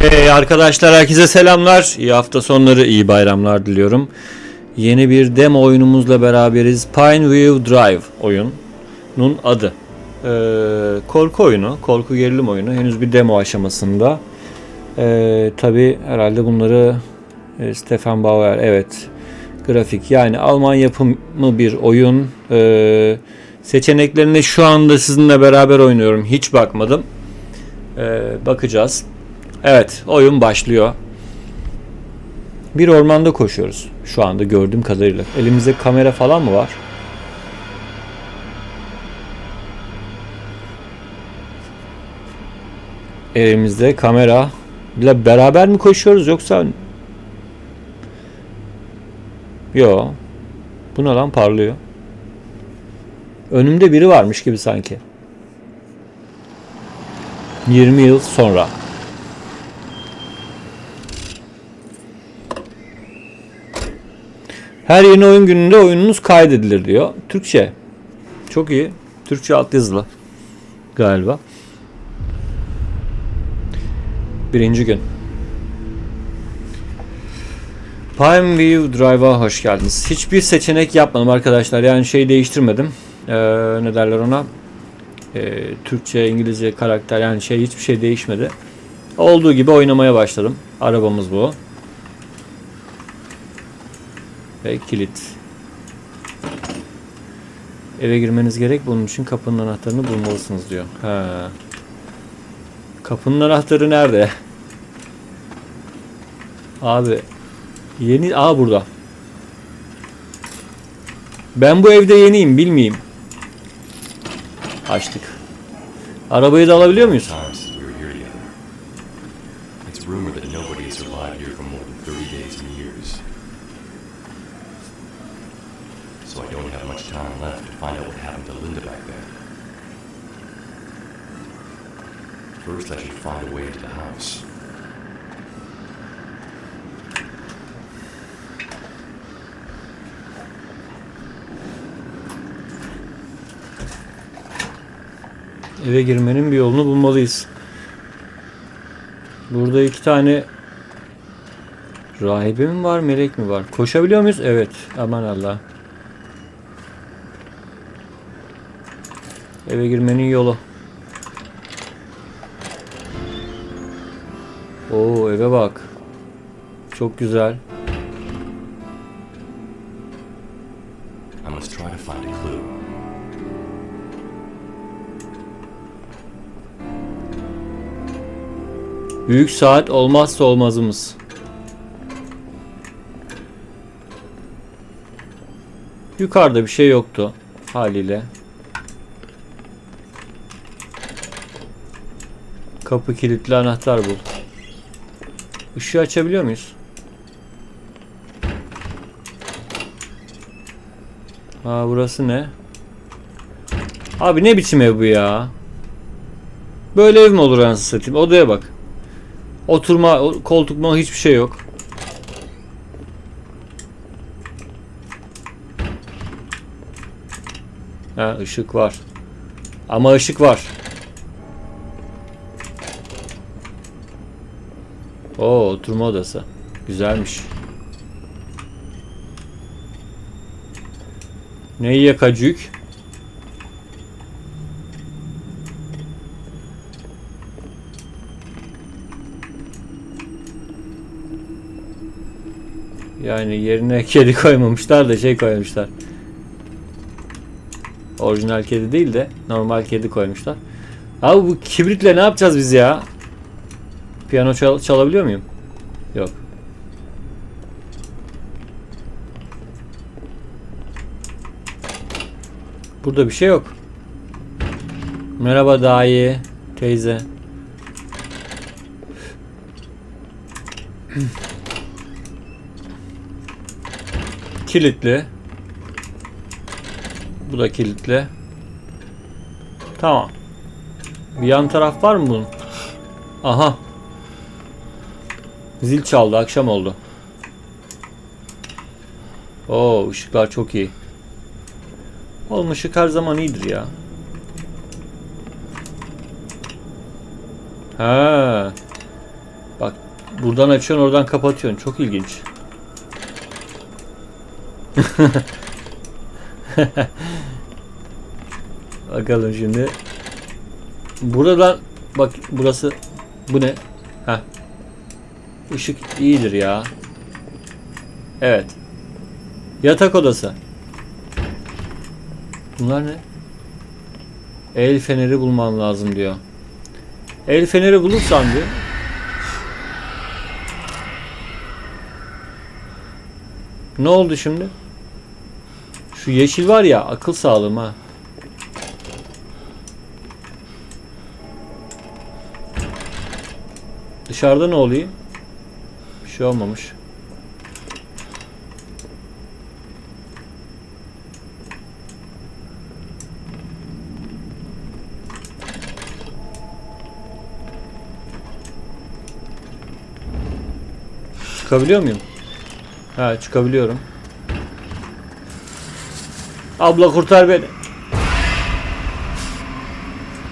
Hey arkadaşlar herkese selamlar. İyi hafta sonları, iyi bayramlar diliyorum. Yeni bir demo oyunumuzla beraberiz. Pineview Drive oyunun adı. Ee, korku oyunu, korku gerilim oyunu. Henüz bir demo aşamasında. Ee, Tabi herhalde bunları e, Stefan Bauer, evet grafik yani Alman yapımı bir oyun. Ee, seçeneklerine şu anda sizinle beraber oynuyorum. Hiç bakmadım. Ee, bakacağız. Evet, oyun başlıyor. Bir ormanda koşuyoruz şu anda gördüğüm kadarıyla. Elimizde kamera falan mı var? Elimizde kamera ile beraber mi koşuyoruz yoksa Yo. Bu ne lan parlıyor? Önümde biri varmış gibi sanki. 20 yıl sonra. Her yeni oyun gününde oyununuz kaydedilir diyor. Türkçe. Çok iyi. Türkçe altyazılı. Galiba. Birinci gün. Pineview Drive'a hoş geldiniz. Hiçbir seçenek yapmadım arkadaşlar. Yani şey değiştirmedim. Ee, ne derler ona? Ee, Türkçe, İngilizce karakter yani şey hiçbir şey değişmedi. Olduğu gibi oynamaya başladım. Arabamız bu. Ve kilit. Eve girmeniz gerek. Bunun için kapının anahtarını bulmalısınız diyor. Ha. Kapının anahtarı nerede? Abi yeni aa burada. Ben bu evde yeniyim bilmeyeyim. Açtık. Arabayı da alabiliyor muyuz? To Linda back there. First, I should find a way into the house. Eve girmenin bir yolunu bulmalıyız. Burada iki tane rahibe mi var, melek mi var? Koşabiliyor muyuz? Evet. Aman Allah. Eve girmenin yolu. Oo eve bak. Çok güzel. I must try to find a clue. Büyük saat olmazsa olmazımız. Yukarıda bir şey yoktu haliyle. Kapı kilitli anahtar bul. Işığı açabiliyor muyuz? Aa burası ne? Abi ne biçim ev bu ya? Böyle ev mi olur anasını satayım? Odaya bak. Oturma, koltuk mu hiçbir şey yok. Ha ışık var. Ama ışık var. Oo oturma odası. Güzelmiş. Neyi yakacık? Yani yerine kedi koymamışlar da şey koymuşlar. Orijinal kedi değil de normal kedi koymuşlar. Abi bu kibritle ne yapacağız biz ya? Piyano çal- çalabiliyor muyum? Yok. Burada bir şey yok. Merhaba dayı, teyze. Kilitli. Bu da kilitli. Tamam. Bir yan taraf var mı bunun? Aha. Zil çaldı. Akşam oldu. Oo ışıklar çok iyi. Oğlum ışık her zaman iyidir ya. Ha. Bak buradan açıyorsun oradan kapatıyorsun. Çok ilginç. Bakalım şimdi. Buradan bak burası bu ne? Işık iyidir ya. Evet. Yatak odası. Bunlar ne? El feneri bulman lazım diyor. El feneri bulursan diyor. Ne oldu şimdi? Şu yeşil var ya akıl sağlığım ha. Dışarıda ne oluyor? Bir şey olmamış. Çıkabiliyor muyum? Ha çıkabiliyorum. Abla kurtar beni.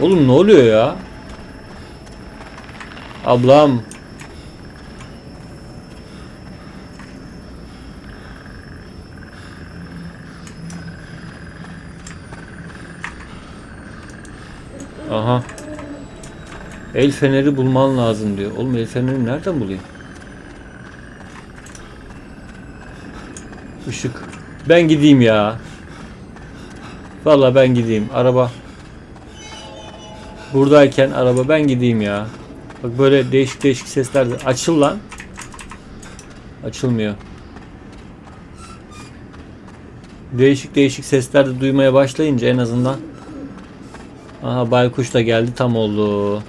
Oğlum ne oluyor ya? Ablam. Aha. El feneri bulman lazım diyor. Oğlum el feneri nereden bulayım? Işık. Ben gideyim ya. Vallahi ben gideyim. Araba. Buradayken araba ben gideyim ya. Bak böyle değişik değişik sesler de. Açıl lan. Açılmıyor. Değişik değişik sesler de duymaya başlayınca en azından. Aha baykuş da geldi tam oldu.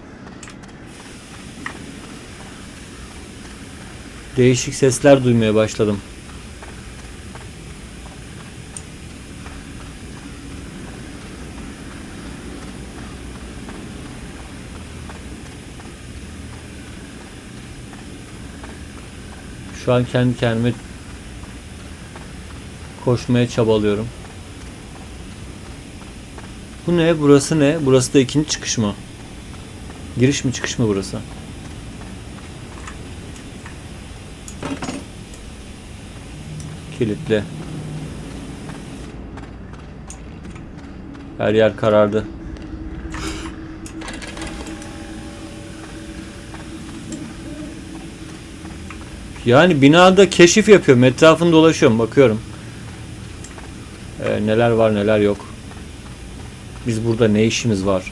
Değişik sesler duymaya başladım. Şu an kendi kendime koşmaya çabalıyorum. Bu ne? Burası ne? Burası da ikinci çıkış mı? Giriş mi çıkış mı burası? Kilitli. Her yer karardı. Yani binada keşif yapıyorum. Etrafını dolaşıyorum. Bakıyorum. Ee, neler var neler yok. Biz burada ne işimiz var?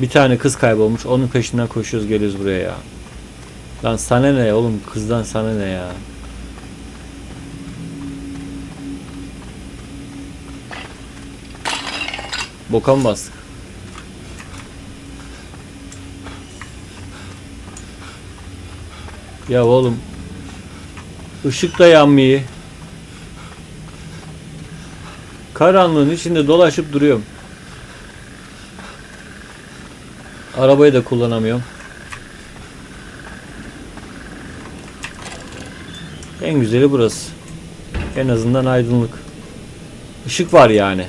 Bir tane kız kaybolmuş. Onun peşinden koşuyoruz geliyoruz buraya ya. Lan sana ne oğlum? Kızdan sana ne ya? Boka mı bastık? Ya oğlum Işık da yanmıyor. Karanlığın içinde dolaşıp duruyorum. Arabayı da kullanamıyorum. En güzeli burası. En azından aydınlık. Işık var yani.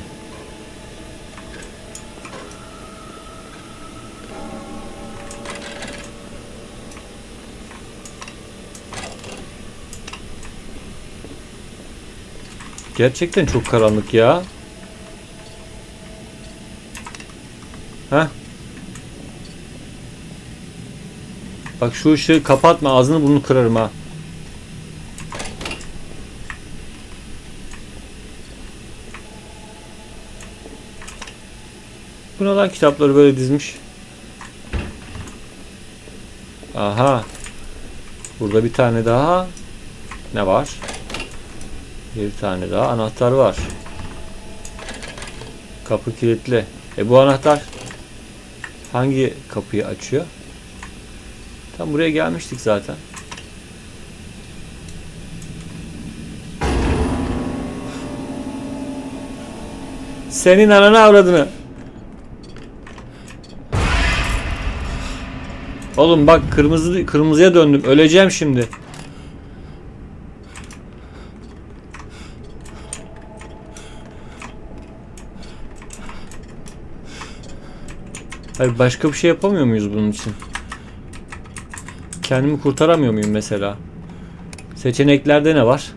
Gerçekten çok karanlık ya. Heh. Bak şu ışığı kapatma ağzını burnunu kırarım ha. Bu ne lan kitapları böyle dizmiş. Aha. Burada bir tane daha. Ne var? Bir tane daha anahtar var. Kapı kilitli. E bu anahtar hangi kapıyı açıyor? Tam buraya gelmiştik zaten. Senin ananı avradını. Oğlum bak kırmızı kırmızıya döndüm. Öleceğim şimdi. Hayır başka bir şey yapamıyor muyuz bunun için? Kendimi kurtaramıyor muyum mesela? Seçeneklerde ne var?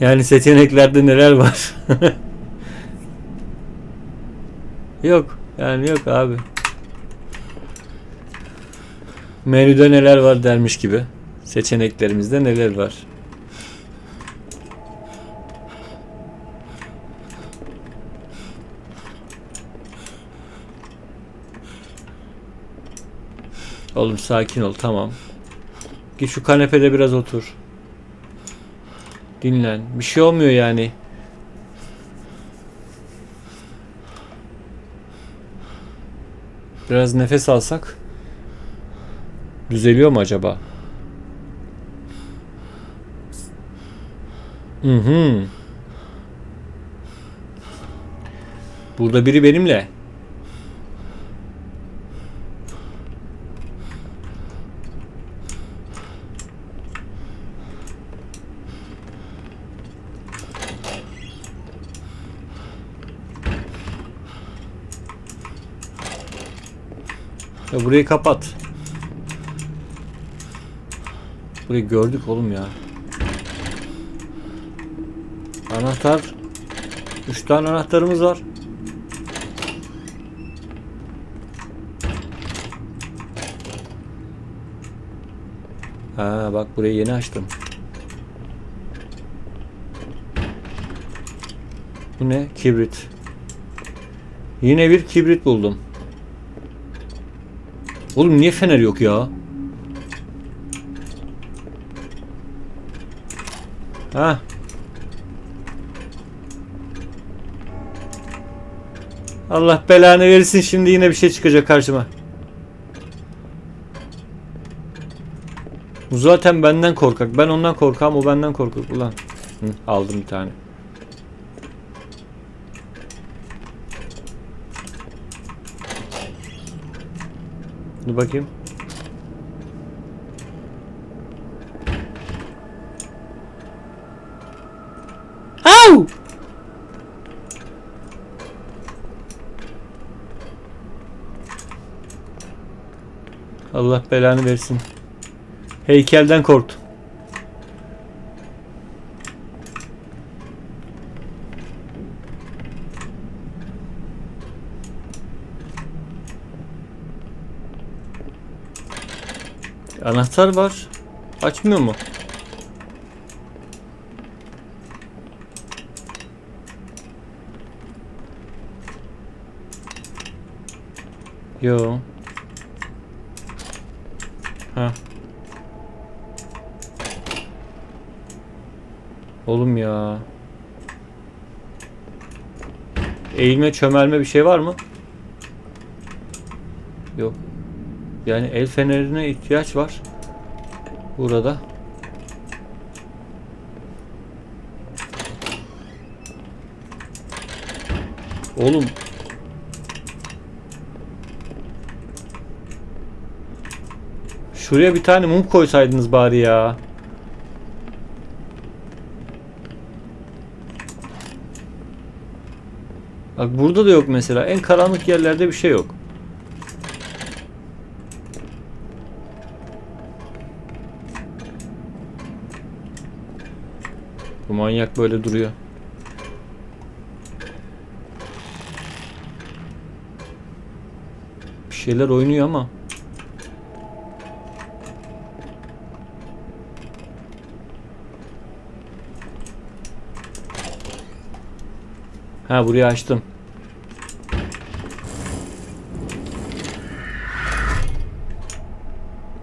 Yani seçeneklerde neler var? yok. Yani yok abi. Menüde neler var dermiş gibi. Seçeneklerimizde neler var? Oğlum sakin ol tamam. Git şu kanepede biraz otur. Dinlen. Bir şey olmuyor yani. Biraz nefes alsak düzeliyor mu acaba? Hı hı. Burada biri benimle. Burayı kapat. Burayı gördük oğlum ya. Anahtar. Üç tane anahtarımız var. Ha bak burayı yeni açtım. Bu ne? Kibrit. Yine bir kibrit buldum. Oğlum niye fener yok ya? Ha. Allah belanı versin şimdi yine bir şey çıkacak karşıma. Bu zaten benden korkak. Ben ondan korkam, o benden korkak. Ulan. Hı, aldım bir tane. Dur bakayım. Au! Allah belanı versin. Heykelden korktum. Anahtar var. Açmıyor mu? Yo. Ha. Oğlum ya. Eğilme çömelme bir şey var mı? Yok. Yani el fenerine ihtiyaç var. Burada. Oğlum. Şuraya bir tane mum koysaydınız bari ya. Bak burada da yok mesela. En karanlık yerlerde bir şey yok. Bu manyak böyle duruyor. Bir şeyler oynuyor ama. Ha burayı açtım.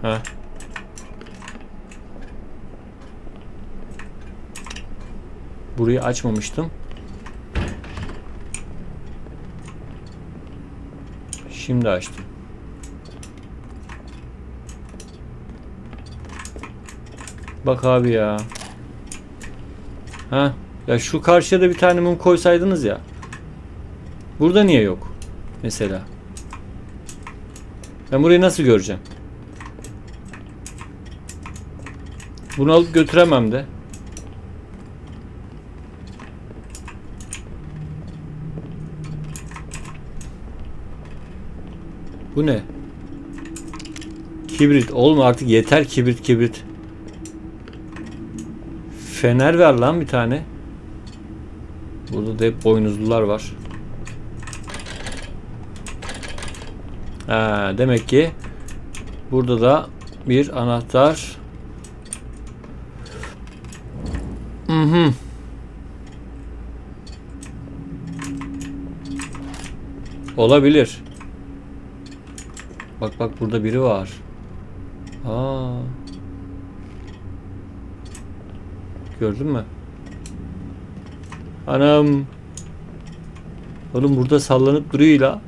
Ha. Burayı açmamıştım. Şimdi açtım. Bak abi ya. Ha? Ya şu karşıya da bir tane mum koysaydınız ya. Burada niye yok? Mesela. Ben burayı nasıl göreceğim? Bunu alıp götüremem de. Bu ne? Kibrit. Oğlum artık yeter kibrit kibrit. Fener ver lan bir tane. Burada da hep boynuzlular var. Ha, demek ki burada da bir anahtar. Hı hı. Olabilir. Bak bak burada biri var. Aa. Gördün mü? Anam. Oğlum burada sallanıp duruyor la.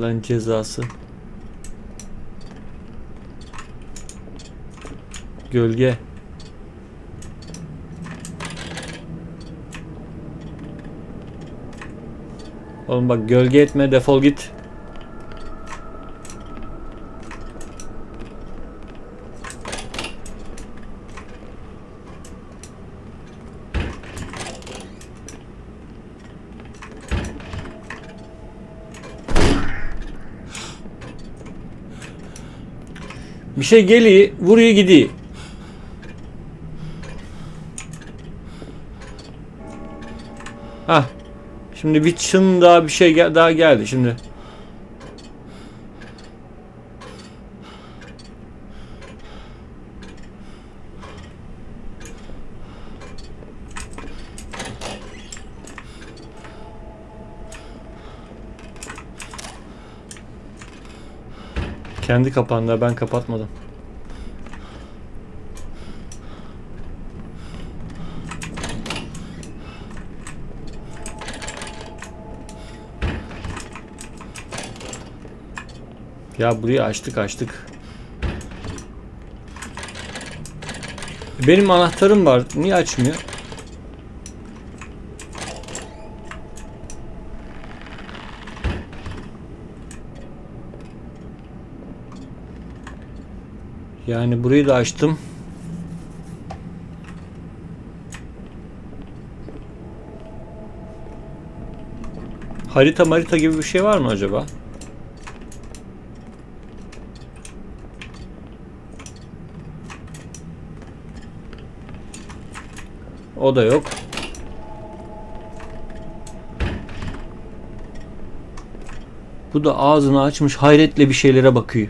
Lan cezası. Gölge. Oğlum bak gölge etme defol git. Bir şey geliyor, vuruyor gidiyor. Şimdi çın daha bir şey gel- daha geldi şimdi. Kendi kapandı ben kapatmadım. Ya burayı açtık açtık. Benim anahtarım var. Niye açmıyor? Yani burayı da açtım. Harita marita gibi bir şey var mı acaba? O da yok. Bu da ağzını açmış hayretle bir şeylere bakıyor.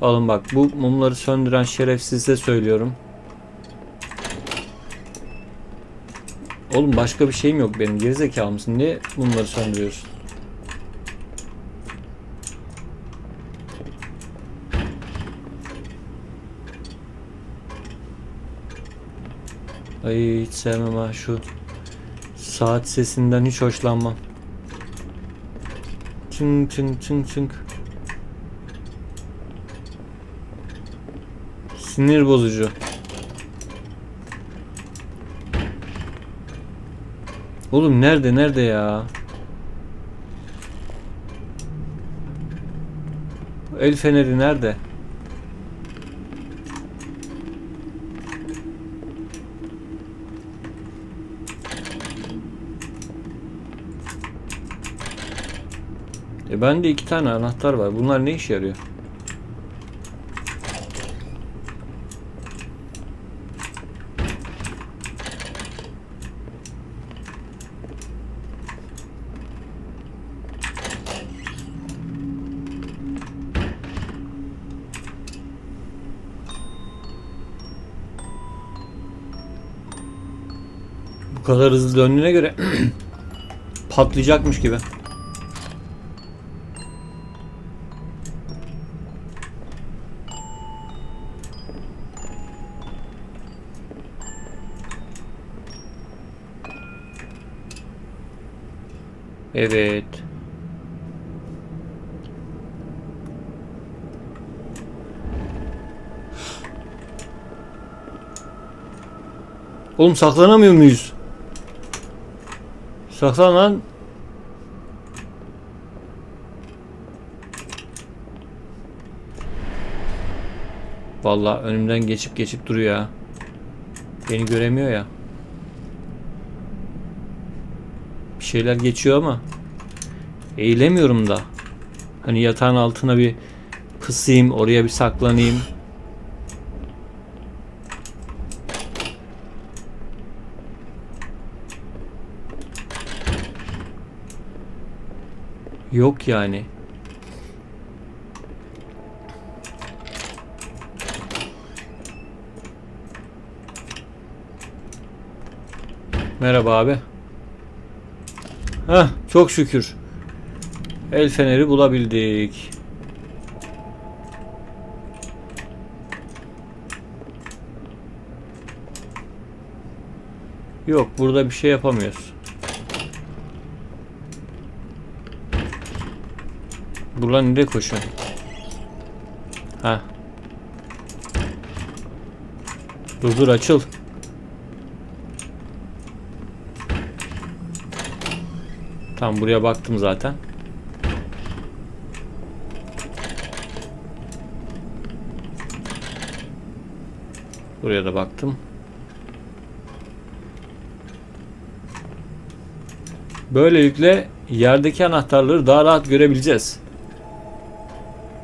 Alın bak bu mumları söndüren şerefsize söylüyorum. Oğlum başka bir şeyim yok benim gerizekalı mısın? Niye mumları söndürüyorsun? Ay hiç sevmem ha şu saat sesinden hiç hoşlanmam. Çınk çınk çınk çınk. Sinir bozucu. Oğlum nerede nerede ya? El feneri nerede? E bende iki tane anahtar var. Bunlar ne işe yarıyor? Bu kadar hızlı döndüğüne göre patlayacakmış gibi. Evet. Oğlum saklanamıyor muyuz? Saklan lan. Vallahi önümden geçip geçip duruyor ya. Beni göremiyor ya. Bir şeyler geçiyor ama Eğilemiyorum da. Hani yatağın altına bir pısayım, oraya bir saklanayım. Yok yani. Merhaba abi. Heh, çok şükür. El feneri bulabildik. Yok, burada bir şey yapamıyoruz. Buradan nereye koşuyorsun? Ha. Dur dur açıl. Tam buraya baktım zaten. Buraya da baktım. Böylelikle yerdeki anahtarları daha rahat görebileceğiz.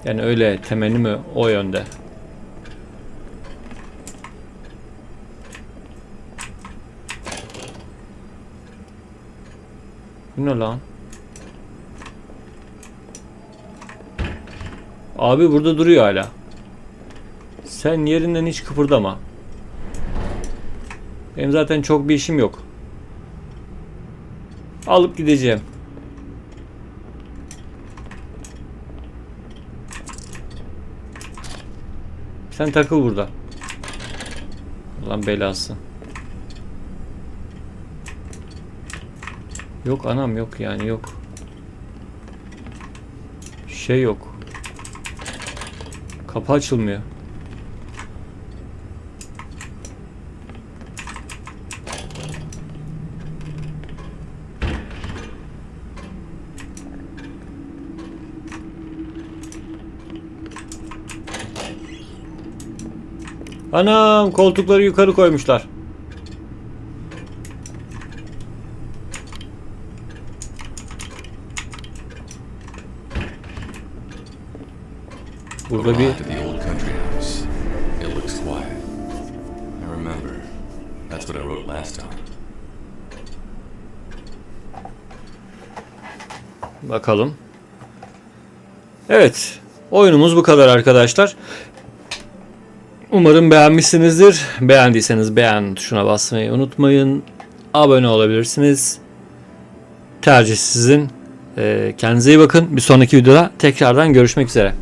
Yani öyle temenni mi o yönde. Ne lan? Abi burada duruyor hala. Sen yerinden hiç kıpırdama. Benim zaten çok bir işim yok. Alıp gideceğim. Sen takıl burada. Ulan belası. Yok anam yok yani yok. Şey yok. Kapı açılmıyor. Anam koltukları yukarı koymuşlar. Last time. Bakalım. Evet. Oyunumuz bu kadar arkadaşlar. Umarım beğenmişsinizdir. Beğendiyseniz beğen tuşuna basmayı unutmayın. Abone olabilirsiniz. Tercih sizin. Ee, kendinize iyi bakın. Bir sonraki videoda tekrardan görüşmek üzere.